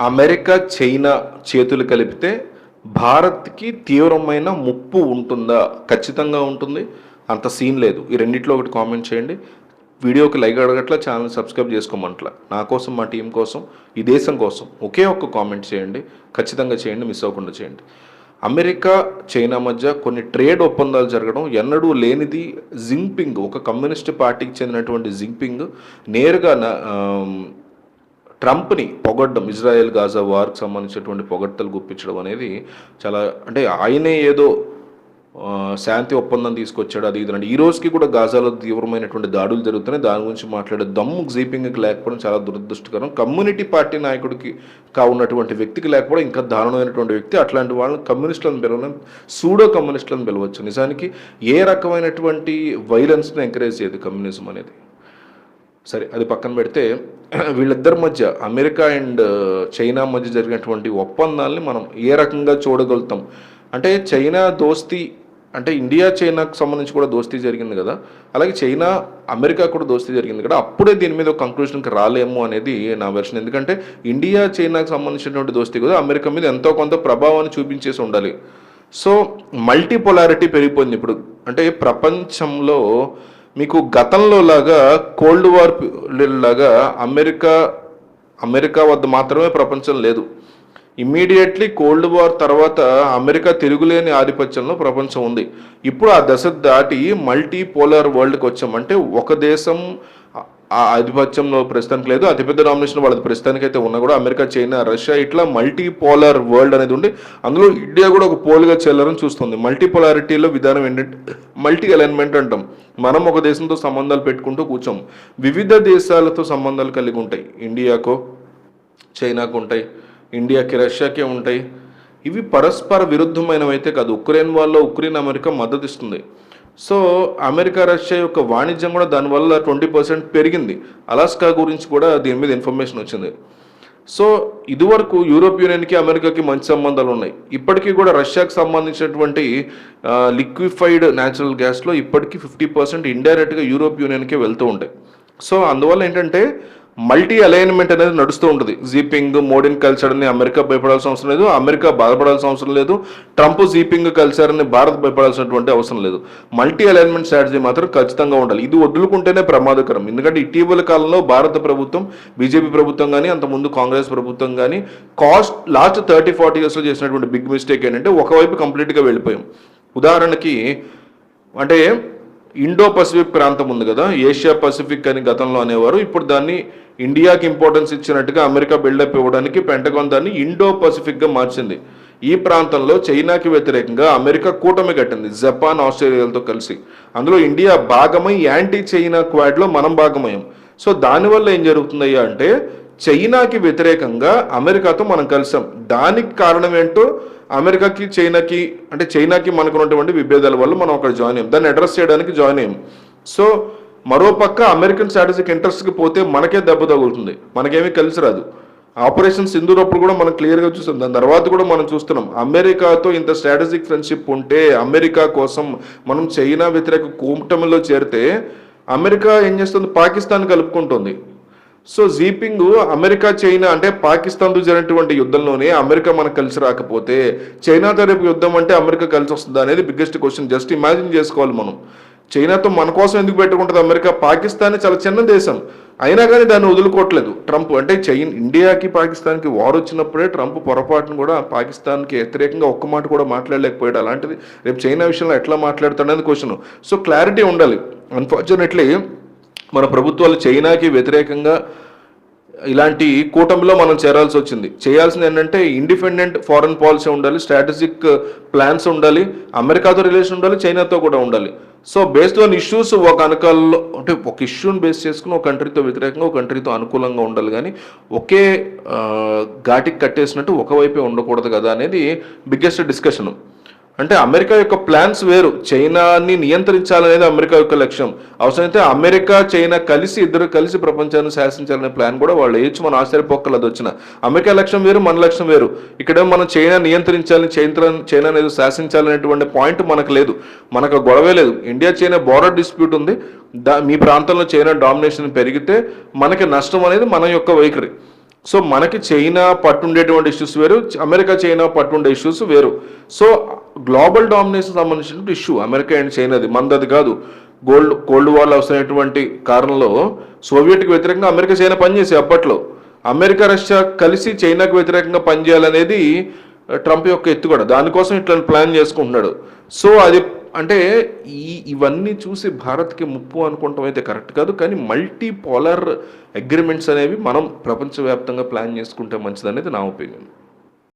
America China చేతులు కలిపితే భారత్కి తీవ్రమైన ముప్పు ఉంటుందా? ఖచ్చితంగా ఉంటుంది. అంత సీన్ లేదు. ఈ రెండిట్లో ఒకటి కామెంట్ చేయండి. వీడియోకి లైక్ అడగట్లా ఛానల్ సబ్స్క్రైబ్ చేసుకోమంటలా. నా కోసం మా టీం కోసం ఈ దేశం కోసం ఒకే ఒక్క కామెంట్ చేయండి. ఖచ్చితంగా చేయండి మిస్ అవ్వకుండా చేయండి. అమెరికా చైనా మధ్య కొన్ని ట్రేడ్ ఒప్పందాలు జరగడం ఎన్నడూ లేనిది జింగ్పింగ్ ఒక కమ్యూనిస్ట్ పార్టీకి చెందినటువంటి జింగ్పింగ్ నేరుగా నా- ట్రంప్ని పొగడ్డం ఇజ్రాయెల్ గాజా వార్కి సంబంధించినటువంటి పొగడ్తలు గుప్పించడం అనేది చాలా అంటే ఆయనే ఏదో శాంతి ఒప్పందం తీసుకొచ్చాడు అది ఇది అంటే ఈ రోజుకి కూడా గాజాలో తీవ్రమైనటువంటి దాడులు జరుగుతున్నాయి. దాని గురించి మాట్లాడే దమ్ము జీపింగ్కి లేకపోవడం చాలా దురదృష్టకరం. కమ్యూనిటీ పార్టీ నాయకుడికి కా ఉన్నటువంటి వ్యక్తికి లేకపోవడం ఇంకా దారుణమైనటువంటి వ్యక్తి. అట్లాంటి వాళ్ళని కమ్యూనిస్టులను పిలవడం సూడో కమ్యూనిస్టులను పిలవచ్చు. నిజానికి ఏ రకమైనటువంటి వైలెన్స్ని ఎంకరేజ్ చేయదు కమ్యూనిజం అనేది. సరే అది పక్కన పెడితే వీళ్ళిద్దరి మధ్య అమెరికా అండ్ uh, చైనా మధ్య జరిగినటువంటి ఒప్పందాలని మనం ఏ రకంగా చూడగలుగుతాం? అంటే చైనా దోస్తీ అంటే ఇండియా చైనాకు సంబంధించి కూడా దోస్తీ జరిగింది కదా? అలాగే చైనా అమెరికా కూడా దోస్తీ జరిగింది కదా? అప్పుడే దీని మీద ఒక కంక్లూషన్కి రాలేము అనేది నా వెర్షన్. ఎందుకంటే ఇండియా చైనాకు సంబంధించినటువంటి దోస్తీ కూడా అమెరికా మీద ఎంతో కొంత ప్రభావాన్ని చూపించేసి ఉండాలి. సో మల్టీపొలారిటీ పెరిగిపోయింది ఇప్పుడు. అంటే ప్రపంచంలో మీకు గతంలో లాగా కోల్డ్ వార్ లాగా అమెరికా అమెరికా వద్ద మాత్రమే ప్రపంచం లేదు. ఇమ్మీడియట్లీ కోల్డ్ వార్ తర్వాత అమెరికా తిరుగులేని ఆధిపత్యంలో ప్రపంచం ఉంది. ఇప్పుడు ఆ దశ దాటి మల్టీ పోలార్ వరల్డ్కి వచ్చామంటే ఒక దేశం ఆ- ఆధిపత్యంలో ప్రస్తుతానికి లేదు. అతిపెద్ద డామినేషన్ వాళ్ళది ప్రస్తుతానికి అయితే ఉన్నా కూడా అమెరికా చైనా రష్యా ఇట్లా మల్టీపోలర్ వరల్డ్ అనేది ఉండి అందులో ఇండియా కూడా ఒక పోల్గా చెల్లారని చూస్తుంది. మల్టీపోలారిటీలో విధానం ఏంటంటే మల్టీ అలైన్మెంట్ అంటాం. మనం ఒక దేశంతో సంబంధాలు పెట్టుకుంటూ కూర్చోం. వివిధ దేశాలతో సంబంధాలు కలిగి ఉంటాయి. ఇండియాకో చైనాకు ఉంటాయి. ఇండియాకి రష్యాకే ఉంటాయి. ఇవి పరస్పర విరుద్ధమైనవైతే కాదు. ఉక్రెయిన్ వాళ్ళు ఉక్రెయిన్ అమెరికా మద్దతు ఇస్తుంది సో అమెరికా రష్యా యొక్క వాణిజ్యం కూడా దానివల్ల ట్వంటీ పర్సెంట్ పెరిగింది. అలాస్కా గురించి కూడా దీని మీద ఇన్ఫర్మేషన్ వచ్చింది. సో ఇదివరకు యూరోప్ యూనియన్కి అమెరికాకి మంచి సంబంధాలు ఉన్నాయి. ఇప్పటికీ కూడా రష్యాకి సంబంధించినటువంటి లిక్విఫైడ్ న్యాచురల్ గ్యాస్లో ఇప్పటికీ ఫిఫ్టీ పర్సెంట్ ఇండైరెక్ట్గా యూరోప్ యూనియన్కే వెళ్తూ ఉంటాయి. సో అందువల్ల ఏంటంటే మల్టీ అలైన్మెంట్ అనేది నడుస్తూ ఉంటుంది. జీపింగ్ మోడీన్ కల్చర్ని అమెరికా భయపడాల్సిన అవసరం లేదు. అమెరికా బాధపడాల్సిన అవసరం లేదు. ట్రంప్ జీపింగ్ కల్చర్ని భారత్ భయపడాల్సినటువంటి అవసరం లేదు. మల్టీ అలైన్మెంట్ స్ట్రాటజీ మాత్రం ఖచ్చితంగా ఉండాలి. ఇది వదులుకుంటేనే ప్రమాదకరం. ఎందుకంటే ఇటీవల కాలంలో భారత ప్రభుత్వం బీజేపీ ప్రభుత్వం కానీ అంతకుముందు కాంగ్రెస్ ప్రభుత్వం కానీ కాస్ట్ లాస్ట్ థర్టీ ఫార్టీ ఇయర్స్లో చేసినటువంటి బిగ్ మిస్టేక్ ఏంటంటే ఒకవైపు కంప్లీట్గా వెళ్ళిపోయాం. ఉదాహరణకి అంటే ఇండో పసిఫిక్ ప్రాంతం ఉంది కదా ఏషియా పసిఫిక్ అని గతంలో అనేవారు ఇప్పుడు దాన్ని ఇండియాకి ఇంపార్టెన్స్ ఇచ్చినట్టుగా అమెరికా బిల్డప్ ఇవ్వడానికి పెంటగాన్ దాన్ని ఇండో పసిఫిక్గా మార్చింది. ఈ ప్రాంతంలో చైనాకి వ్యతిరేకంగా అమెరికా కూటమి కట్టింది జపాన్ ఆస్ట్రేలియాలతో కలిసి. అందులో ఇండియా భాగమై యాంటీ చైనా క్వాడ్లో మనం భాగమయ్యాం. సో దానివల్ల ఏం జరుగుతుందయ్యా అంటే చైనాకి వ్యతిరేకంగా అమెరికాతో మనం కలిసాం. దానికి కారణం ఏంటో అమెరికాకి చైనాకి అంటే చైనాకి మనకు ఉన్నటువంటి విభేదాల వల్ల మనం అక్కడ జాయిన్ అయ్యాం. దాన్ని అడ్రస్ చేయడానికి జాయిన్ అయ్యాం. సో మరోపక్క అమెరికన్ స్ట్రాటజిక్ ఇంట్రెస్ట్కి పోతే మనకే దెబ్బ తగులుతుంది. మనకేమీ కలిసి రాదు. ఆపరేషన్ సింధూరప్పుడు కూడా మనం క్లియర్గా చూస్తాం దాని తర్వాత కూడా మనం చూస్తున్నాం. అమెరికాతో ఇంత స్ట్రాటజిక్ ఫ్రెండ్షిప్ ఉంటే అమెరికా కోసం మనం చైనా వ్యతిరేక కూటమిలో చేరితే అమెరికా ఏం చేస్తుంది? పాకిస్తాన్ కలుపుకుంటుంది. సో జీపింగ్ అమెరికా చైనా అంటే పాకిస్తాన్తో జరిగినటువంటి యుద్ధంలోనే అమెరికా మనకు కలిసి రాకపోతే చైనాతో రేపు యుద్ధం అంటే అమెరికా కలిసి వస్తుందా అనేది బిగ్గెస్ట్ క్వశ్చన్ జస్ట్ ఇమాజిన్ చేసుకోవాలి మనం. చైనాతో మన కోసం ఎందుకు పెట్టుకుంటుంది అమెరికా? పాకిస్తాన్ చాలా చిన్న దేశం. అయినా కానీ దాన్ని వదులుకోవట్లేదు. ట్రంప్ అంటే చైన్ ఇండియాకి పాకిస్తాన్కి వార్ వచ్చినప్పుడే ట్రంప్ పొరపాటును కూడా పాకిస్తాన్కి వ్యతిరేకంగా ఒక్క మాట కూడా మాట్లాడలేకపోయాడు. అలాంటిది రేపు చైనా విషయంలో ఎట్లా మాట్లాడుతాడనేది క్వశ్చన్ సో క్లారిటీ ఉండాలి. అన్ఫార్చునేట్లీ మన ప్రభుత్వాలు చైనాకి వ్యతిరేకంగా ఇలాంటి కూటమిలో మనం చేరాల్సి వచ్చింది. చేయాల్సింది ఏంటంటే ఇండిపెండెంట్ ఫారెన్ పాలసీ ఉండాలి స్ట్రాటజిక్ ప్లాన్స్ ఉండాలి అమెరికాతో రిలేషన్ ఉండాలి చైనాతో కూడా ఉండాలి. సో బేస్డ్ ఆన్ ఇష్యూస్ ఒక అనకాల్లో అంటే ఒక ఇష్యూని బేస్ చేసుకుని ఒక కంట్రీతో వ్యతిరేకంగా ఒక కంట్రీతో అనుకూలంగా ఉండాలి కానీ ఒకే ఘాటికి కట్టేసినట్టు ఒకవైపే ఉండకూడదు కదా అనేది బిగ్గెస్ట్ డిస్కషన్ అంటే అమెరికా యొక్క ప్లాన్స్ వేరు. చైనాని నియంత్రించాలనేది అమెరికా యొక్క లక్ష్యం. అవసరమైతే అమెరికా చైనా కలిసి ఇద్దరు కలిసి ప్రపంచాన్ని శాసించాలనే ప్లాన్ కూడా వాళ్ళు వేయచ్చు. మన ఆశ్చర్యపోక్కలది వచ్చిన. అమెరికా లక్ష్యం వేరు మన లక్ష్యం వేరు. ఇక్కడ మనం చైనా నియంత్రించాలని చైనా చైనా అనేది శాసించాలనేటువంటి పాయింట్ మనకు లేదు. మనకు గొడవే లేదు. ఇండియా చైనా బోర్డర్ డిస్ప్యూట్ ఉంది. దా మీ ప్రాంతంలో చైనా డామినేషన్ పెరిగితే మనకి నష్టం అనేది మన యొక్క వైఖరి. సో మనకి చైనా పట్టుండేటువంటి ఇష్యూస్ వేరు అమెరికా చైనా పట్టుండే ఇష్యూస్ వేరు. సో గ్లోబల్ డామినేషన్ సంబంధించిన ఇష్యూ అమెరికా అండ్ చైనాది మనది కాదు. గోల్డ్ కోల్డ్ వార్ అవసరమైనటువంటి కారణంలో సోవియట్కి వ్యతిరేకంగా అమెరికా చైనా పనిచేసే అప్పట్లో. అమెరికా రష్యా కలిసి చైనాకు వ్యతిరేకంగా పనిచేయాలనేది ట్రంప్ యొక్క ఎత్తుగడ. దానికోసం ఇట్లా ప్లాన్ చేసుకుంటున్నాడు. సో అది అంటే ఈ ఇవన్నీ చూసి భారత్కి ముప్పు అనుకుంటాం అయితే కరెక్ట్ కాదు. కానీ మల్టీ పోలార్ అగ్రిమెంట్స్ అనేవి మనం ప్రపంచవ్యాప్తంగా ప్లాన్ చేసుకుంటే మంచిదనేది నా ఒపీనియన్.